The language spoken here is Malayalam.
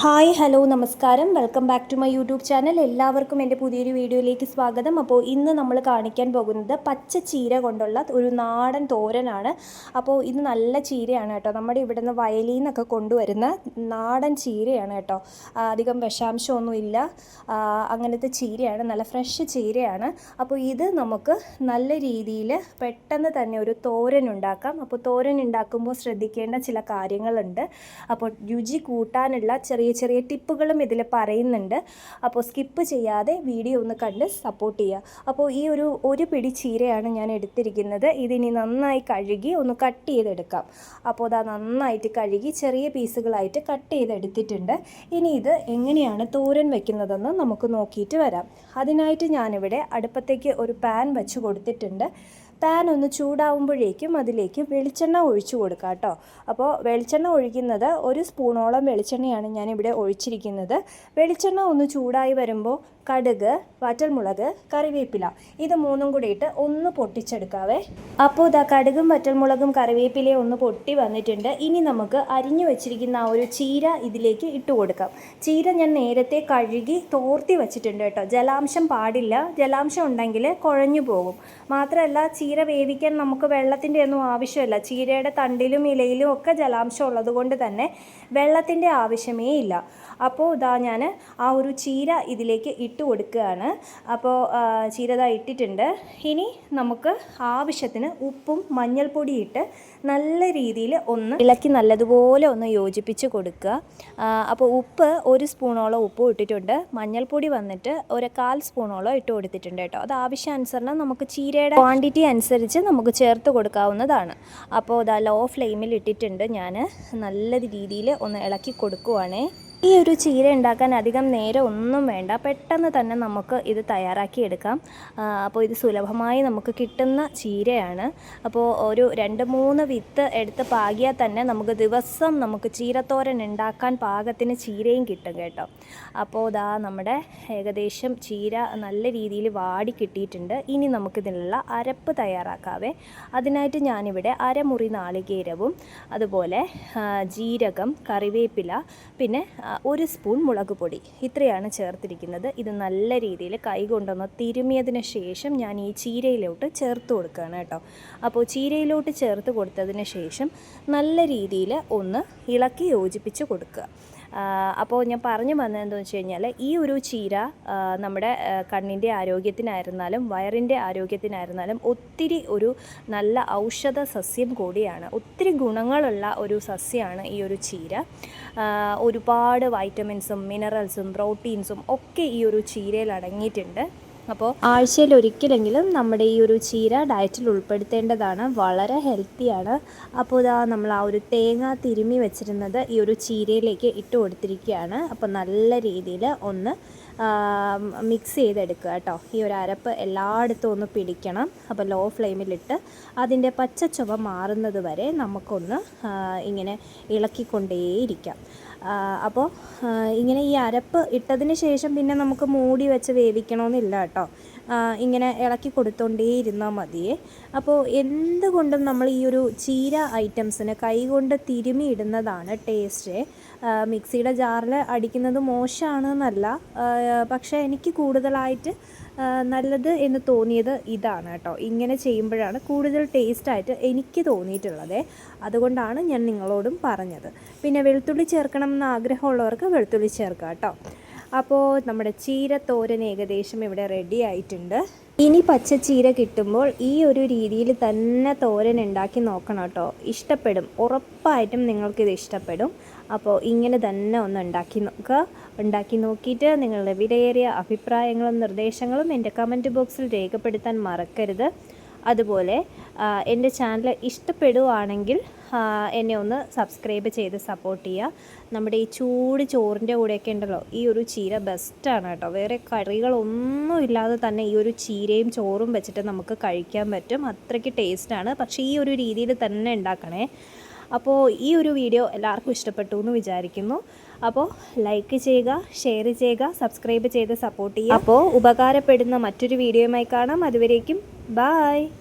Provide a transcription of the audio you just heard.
ഹായ് ഹലോ നമസ്കാരം. Welcome back to my YouTube channel. എല്ലാവർക്കും എന്റെ പുതിയൊരു വീഡിയോയിലേക്ക് സ്വാഗതം. അപ്പോൾ ഇന്ന് നമ്മൾ കാണിക്കാൻ പോകുന്നത് പച്ച ചീര കൊണ്ടുള്ള ഒരു നാടൻ തോരനാണ്. അപ്പോൾ ഇത് നല്ല ചീരയാണ് കേട്ടോ. നമ്മുടെ ഇവിടെ നിന്ന് വയലിൽ നിന്നൊക്കെ കൊണ്ടുവരുന്ന നാടൻ ചീരയാണ് കേട്ടോ. അധികം വിഷാംശമൊന്നുമില്ല. അങ്ങനത്തെ ചീരയാണ്. നല്ല ഫ്രഷ് ചീരയാണ്. അപ്പോൾ ഇത് നമുക്ക് നല്ല രീതിയിൽ പെട്ടെന്ന് തന്നെ ഒരു തോരൻ ഉണ്ടാക്കാം. അപ്പോൾ തോരൻ ഉണ്ടാക്കുമ്പോൾ ശ്രദ്ധിക്കേണ്ട ചില കാര്യങ്ങളുണ്ട്. അപ്പോൾ രുചി കൂട്ടാനുള്ള ചെറിയ ചെറിയ ചെറിയ ടിപ്പുകളും ഇതിൽ പറയുന്നുണ്ട്. അപ്പോൾ സ്കിപ്പ് ചെയ്യാതെ വീഡിയോ ഒന്ന് കണ്ട് സപ്പോർട്ട് ചെയ്യുക അപ്പോൾ ഈ ഒരു ഒരു പിടി ചീരയാണ് ഞാൻ എടുത്തിരിക്കുന്നത്. ഇതിനി നന്നായി കഴുകി ഒന്ന് കട്ട് ചെയ്തെടുക്കാം. അപ്പോൾ അതാ നന്നായിട്ട് കഴുകി ചെറിയ പീസുകളായിട്ട് കട്ട് ചെയ്തെടുത്തിട്ടുണ്ട്. ഇനി ഇത് എങ്ങനെയാണ് തോരൻ വെക്കുന്നതെന്ന് നമുക്ക് നോക്കിയിട്ട് വരാം. അതിനായിട്ട് ഞാനിവിടെ അടുപ്പത്തേക്ക് ഒരു പാൻ വെച്ച് കൊടുത്തിട്ടുണ്ട്. പാൻ ഒന്ന് ചൂടാവുമ്പോഴേക്കും അതിലേക്ക് വെളിച്ചെണ്ണ ഒഴിച്ചു കൊടുക്കുക കേട്ടോ. അപ്പോൾ വെളിച്ചെണ്ണ ഒഴിക്കുന്നത് ഒരു സ്പൂണോളം വെളിച്ചെണ്ണയാണ് ഞാനിവിടെ ഒഴിച്ചിരിക്കുന്നത്. വെളിച്ചെണ്ണ ഒന്ന് ചൂടായി വരുമ്പോൾ കടുക് വറ്റൽമുളക് കറിവേപ്പില. ഇത് മൂന്നും കൂടി ഇട്ട് ഒന്ന് പൊട്ടിച്ചെടുക്കാവേ. അപ്പോൾ ഇതാ കടുകും വറ്റൽമുളകും കറിവേപ്പിലയും ഒന്ന് പൊട്ടി വന്നിട്ടുണ്ട്. ഇനി നമുക്ക് അരിഞ്ഞു വെച്ചിരിക്കുന്ന ആ ഒരു ചീര ഇതിലേക്ക് ഇട്ട് കൊടുക്കാം. ചീര ഞാൻ നേരത്തെ കഴുകി തോർത്തി വെച്ചിട്ടുണ്ട് കേട്ടോ. ജലാംശം പാടില്ല. ജലാംശം ഉണ്ടെങ്കിൽ കുഴഞ്ഞു പോകും. മാത്രമല്ല ചീര വേവിക്കാൻ നമുക്ക് വെള്ളത്തിന്റെ ഒന്നും ആവശ്യമില്ല. ചീരയുടെ തണ്ടിലും ഇലയിലും ഒക്കെ ജലാംശം ഉള്ളത് കൊണ്ട് തന്നെ വെള്ളത്തിന്റെ ആവശ്യമേ ഇല്ല. അപ്പോൾ ഇതാ ഞാൻ ആ ഒരു ചീര ഇതിലേക്ക് ഇട്ട് കൊടുക്കുകയാണ്. അപ്പോൾ ചീരത ഇട്ടിട്ടുണ്ട്. ഇനി നമുക്ക് ആവശ്യത്തിന് ഉപ്പും മഞ്ഞൾപ്പൊടി ഇട്ട് നല്ല രീതിയിൽ ഒന്ന് ഇളക്കി നല്ലതുപോലെ ഒന്ന് യോജിപ്പിച്ച് കൊടുക്കുക. അപ്പോൾ ഉപ്പ് ഒരു സ്പൂണോളം ഉപ്പ് ഇട്ടിട്ടുണ്ട്. മഞ്ഞൾപ്പൊടി വന്നിട്ട് ഒരു കാൽ സ്പൂണോളം ഇട്ട് കൊടുത്തിട്ടുണ്ട് കേട്ടോ. അത് ആവശ്യാനുസരണം നമുക്ക് ചീരയുടെ ക്വാണ്ടിറ്റി അനുസരിച്ച് നമുക്ക് ചേർത്ത് കൊടുക്കാവുന്നതാണ്. അപ്പോൾ ഇതാ ലോ ഫ്ലെയിമിൽ ഇട്ടിട്ടുണ്ട്. ഞാൻ നല്ല രീതിയിൽ ഒന്ന് ഇളക്കി കൊടുക്കുവാണേ. ഈ ഒരു ചീര ഉണ്ടാക്കാൻ അധികം നേരം ഒന്നും വേണ്ട. പെട്ടെന്ന് തന്നെ നമുക്ക് ഇത് തയ്യാറാക്കിയെടുക്കാം അപ്പോൾ ഇത് സുലഭമായി നമുക്ക് കിട്ടുന്ന ചീരയാണ്. അപ്പോൾ ഒരു രണ്ട് മൂന്ന് വിത്ത് എടുത്ത് പാകിയാൽ തന്നെ നമുക്ക് ദിവസം നമുക്ക് ചീരത്തോരൻ ഉണ്ടാക്കാൻ പാകത്തിന് ചീരയും കിട്ടും കേട്ടോ. അപ്പോൾ ഇതാ നമ്മുടെ ഏകദേശം ചീര നല്ല രീതിയിൽ വാടി കിട്ടിയിട്ടുണ്ട്. ഇനി നമുക്കിതിനുള്ള അരപ്പ് തയ്യാറാക്കാവേ. അതിനായിട്ട് ഞാനിവിടെ അരമുറി നാളികേരവും അതുപോലെ ജീരകം കറിവേപ്പില പിന്നെ ഒരു സ്പൂൺ മുളക് പൊടി ഇത്രയാണ് ചേർത്തിരിക്കുന്നത്. ഇത് നല്ല രീതിയിൽ കൈ കൊണ്ടൊന്ന് തിരുമിയതിന് ശേഷം ഞാൻ ഈ ചീരയിലോട്ട് ചേർത്ത് കൊടുക്കുകയാണ് കേട്ടോ. അപ്പോൾ ചീരയിലോട്ട് ചേർത്ത് കൊടുത്തതിന് ശേഷം നല്ല രീതിയിൽ ഒന്ന് ഇളക്കി യോജിപ്പിച്ച് കൊടുക്കുക. അപ്പോൾ ഞാൻ പറഞ്ഞു വന്നതെന്ന് വെച്ച് കഴിഞ്ഞാൽ ഈ ഒരു ചീര നമ്മുടെ കണ്ണിന്റെ ആരോഗ്യത്തിനായിരുന്നാലും വയറിന്റെ ആരോഗ്യത്തിനായിരുന്നാലും ഒത്തിരി ഒരു നല്ല ഔഷധ സസ്യം കൂടിയാണ്. ഒത്തിരി ഗുണങ്ങളുള്ള ഒരു സസ്യമാണ് ഈ ഒരു ചീര. ഒരുപാട് വൈറ്റമിൻസും മിനറൽസും പ്രോട്ടീൻസും ഒക്കെ ഈ ഒരു ചീരയിൽ അടങ്ങിയിട്ടുണ്ട്. അപ്പോൾ ആഴ്ചയിൽ ഒരിക്കലെങ്കിലും നമ്മുടെ ഈ ഒരു ചീര ഡയറ്റിൽ ഉൾപ്പെടുത്തേണ്ടതാണ്. വളരെ ഹെൽത്തിയാണ് അപ്പോൾ ഇതാ നമ്മൾ ആ ഒരു തേങ്ങ തിരുമ്മി വെച്ചിരുന്നത് ഈ ഒരു ചീരയിലേക്ക് ഇട്ട് കൊടുത്തിരിക്കുകയാണ്. അപ്പോൾ നല്ല രീതിയിൽ ഒന്ന് മിക്സ് ചെയ്തെടുക്കുക കേട്ടോ. ഈ ഒരു അരപ്പ് എല്ലായിടത്തും ഒന്ന് പിടിക്കണം. അപ്പോൾ ലോ ഫ്ലെയിമിലിട്ട് അതിന്റെ പച്ച ചുവ മാറുന്നത് വരെ നമുക്കൊന്ന് ഇങ്ങനെ ഇളക്കിക്കൊണ്ടേയിരിക്കാം. അപ്പോൾ ഇങ്ങനെ ഈ അരപ്പ് ഇട്ടതിന് ശേഷം പിന്നെ നമുക്ക് മൂടി വെച്ച് വേവിക്കണമെന്നില്ല കേട്ടോ. ഇങ്ങനെ ഇളക്കി കൊടുത്തോണ്ടേ ഇരുന്നാൽ മതിയേ അപ്പോൾ എന്തുകൊണ്ടും നമ്മൾ ഈ ഒരു ചീര ഐറ്റംസിന് കൈകൊണ്ട് തിരുമി ഇടുന്നതാണ് ടേസ്റ്റ് മിക്സിയുടെ ജാറിൽ അടിക്കുന്നത് മോശമാണെന്നല്ല പക്ഷേ എനിക്ക് കൂടുതലായിട്ട് നല്ലത് എന്ന് തോന്നിയത് ഇതാണ് കേട്ടോ. ഇങ്ങനെ ചെയ്യുമ്പോഴാണ് കൂടുതൽ ടേസ്റ്റായിട്ട് എനിക്ക് തോന്നിയിട്ടുള്ളത്. അതുകൊണ്ടാണ് ഞാൻ നിങ്ങളോടും പറഞ്ഞത്. പിന്നെ വെളുത്തുള്ളി ചേർക്കണം എന്ന് ആഗ്രഹമുള്ളവർക്ക് വെളുത്തുള്ളി ചേർക്കാം കേട്ടോ. അപ്പോൾ നമ്മുടെ ചീരത്തോരൻ തോരൻ ഏകദേശം ഇവിടെ റെഡി ആയിട്ടുണ്ട്. ഇനി പച്ചച്ചീര കിട്ടുമ്പോൾ ഈ ഒരു രീതിയിൽ തന്നെ തോരൻ ഉണ്ടാക്കി നോക്കണം കേട്ടോ. ഇഷ്ടപ്പെടും. ഉറപ്പായിട്ടും നിങ്ങൾക്കിത് ഇഷ്ടപ്പെടും. അപ്പോൾ ഇങ്ങനെ തന്നെ ഒന്ന് ഉണ്ടാക്കി നോക്കുക. ഉണ്ടാക്കി നോക്കിയിട്ട് നിങ്ങളുടെ വിലയേറിയ അഭിപ്രായങ്ങളും നിർദ്ദേശങ്ങളും എന്റെ കമന്റ് ബോക്സിൽ രേഖപ്പെടുത്താൻ മറക്കരുത്. അതുപോലെ എന്റെ ചാനൽ ഇഷ്ടപ്പെടുവാണെങ്കിൽ എന്നെ ഒന്ന് സബ്സ്ക്രൈബ് ചെയ്ത് സപ്പോർട്ട് ചെയ്യുക. നമ്മുടെ ഈ ചൂട് ചോറിന്റെ കൂടെയൊക്കെ ഉണ്ടല്ലോ ഈ ഒരു ചീര ബെസ്റ്റാണ് കേട്ടോ. വേറെ കറികളൊന്നും ഇല്ലാതെ തന്നെ ഈ ഒരു ചീരയും ചോറും വെച്ചിട്ട് നമുക്ക് കഴിക്കാൻ പറ്റും. അത്രയ്ക്ക് ടേസ്റ്റാണ്. പക്ഷേ ഈ ഒരു രീതിയിൽ തന്നെ ഉണ്ടാക്കണേ. അപ്പോൾ ഈ ഒരു വീഡിയോ എല്ലാവർക്കും ഇഷ്ടപ്പെട്ടു എന്ന് വിചാരിക്കുന്നു. അപ്പോൾ ലൈക്ക് ചെയ്യുക ഷെയർ ചെയ്യുക സബ്സ്ക്രൈബ് ചെയ്ത് സപ്പോർട്ട് ചെയ്യുക. അപ്പോൾ ഉപകാരപ്പെടുന്ന മറ്റൊരു വീഡിയോയുമായി കാണാം. അതുവരേക്കും Bye!